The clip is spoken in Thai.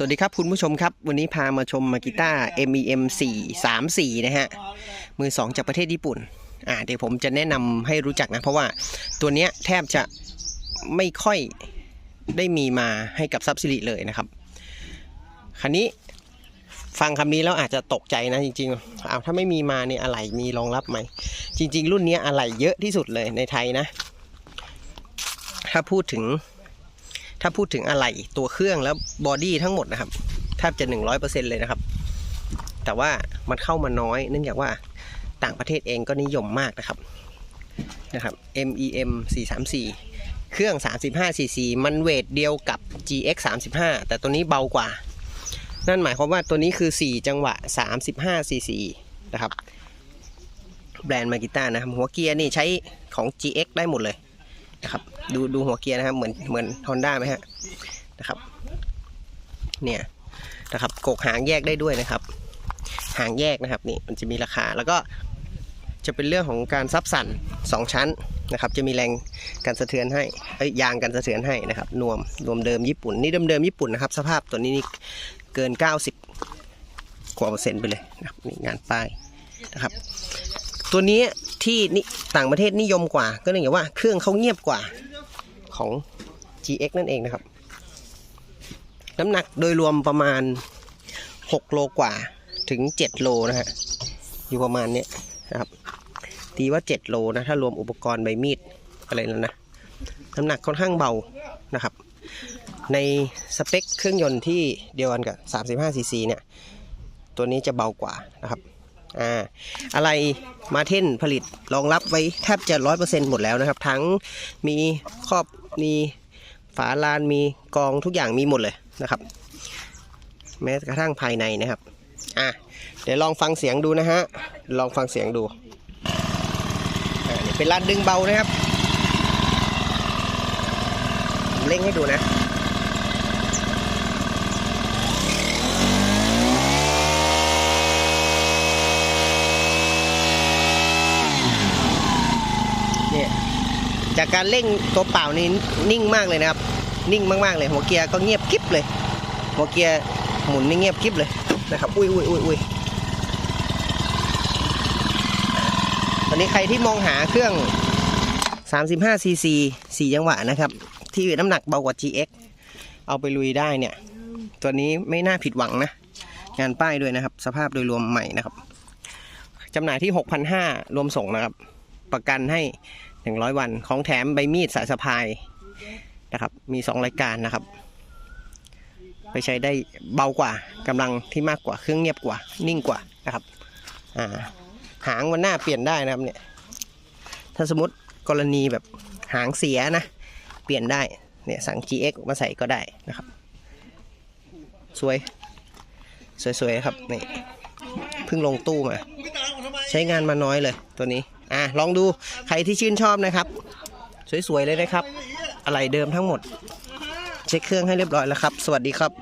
สวัสดีครับคุณผู้ชมครับ วันนี้พามาชมมากิต้า MEM 4 3 4 นะฮะ มือ 2 จากประเทศญี่ปุ่น อ่าเดี๋ยวผมจะแนะนำให้รู้จักนะ เพราะว่าตัวเนี้ยแทบจะไม่ค่อยได้มีมาให้กับซับซิลิเลยนะครับ คันนี้ฟังคำนี้แล้วอาจจะตกใจนะจริงๆอ้าวถ้าไม่มีมาเนี่ยอะไรมีรองรับไหม จริง ๆ รุ่นเนี้ยอะไรเยอะที่สุดเลยในไทยนะ ถ้าพูดถึง ถ้าพูดถึงอะไหล่ตัวเครื่องแล้วบอดี้ทั้งหมดนะครับแทบจะ 100%เลยนะครับ แต่ว่ามันเข้ามาน้อย เนื่องจากว่าต่างประเทศเองก็นิยมมากนะครับนะครับ MEM 434 เครื่อง 35 cc มันเวทเดียวกับ GX 35แต่ตัวนี้เบากว่า นั่นหมายความว่าตัวนี้คือ 4 จังหวะ 35 cc นะครับ แบรนด์มากิต้านะครับหัวเกียร์นี่ใช้ของ GX ได้หมดเลย นะครับ ดูดูหัวเกียร์นะครับ เหมือนเหมือนฮอนด้าไหมฮะนะครับ เนี่ยนะครับกกหางแยกได้ด้วยนะครับ หางแยกนะครับนี่มันจะมีราคาแล้วก็จะเป็นเรื่องของการซับสั่นสองชั้นนะครับ จะมีแรงการสะเทือนให้เอ้ยยางกันสะเทือนให้นะครับนวมนวมเดิมญี่ปุ่นนี่เดิมเดิมญี่ปุ่นนะครับ สภาพตัวนี้นี่เกิน 90กว่าเปอร์เซ็นต์ไปเลยนะครับนี่งานป้ายนะครับ ตัวนี้ ที่นี่ต่างประเทศนิยมกว่า ก็เนื่องจากว่าเครื่องเขาเงียบกว่าของ GX นั่นเองนะครับ น้ำหนักโดยรวมประมาณ 6 โลกว่าถึง 7 โลนะฮะอยู่ประมาณนี้นะครับตีว่า 7 โลนะถ้ารวมอุปกรณ์ใบมีดอะไรแล้วนะน้ำหนักค่อนข้างเบานะครับ ในสเปคเครื่องยนต์ที่เดียวกันกับ 35cc เนี่ย ตัวนี้จะเบากว่านะครับ อ่าอะไรมาเท่นผลิตรองรับไว้แทบจะร้อยเปอร์เซ็นต์หมดแล้วนะครับ ทั้งมีครอบมีฝาลานมีกองทุกอย่างมีหมดเลยนะครับ แม้กระทั่งภายในนะครับอะเดี๋ยวลองฟังเสียงดูนะฮะลองฟังเสียงดูอ่าเป็นลานดึงเบานะครับเร่งให้ดูนะ จากการเร่งตัวเปล่านี่นิ่งมากเลยนะครับ นิ่งมากๆเลยหัวเกียร์ก็เงียบกิ๊บเลย หัวเกียร์หมุนนี่เงียบกิ๊บเลยนะครับอุ้ยอุ้ยอุ้ยอุ้ยตอนนี้ใครที่มองหาเครื่อง 35 cc 4จังหวะนะครับ ที่น้ำหนักเบากว่า GX เอาไปลุยได้เนี่ย ตัวนี้ไม่น่าผิดหวังนะ งานป้ายด้วยนะครับ สภาพโดยรวมใหม่นะครับจำหน่ายที่ 6,500รวมส่งนะครับ ประกันให้ 100วันของแถมใบมีดสายสะพายนะครับ มี2รายการนะครับ ไปใช้ได้เบากว่ากำลังที่มากกว่าเครื่องเงียบกว่า นิ่งกว่านะครับาหางมันหน้าเปลี่ยนได้นะครับเนี่ยถ้าสมมติกรณีแบบหางเสียนะ เปลี่ยนได้เนี่ยสั่ง GX มาใส่ก็ได้นะครับ สวย สวยๆครับนี่เพิ่งลงตู้มา ใช้งานมาน้อยเลยตัวนี้ ลองดูใครที่ชื่นชอบนะครับ สวยๆเลยนะครับ อะไรเดิมทั้งหมด เช็คเครื่องให้เรียบร้อยแล้วครับ สวัสดีครับ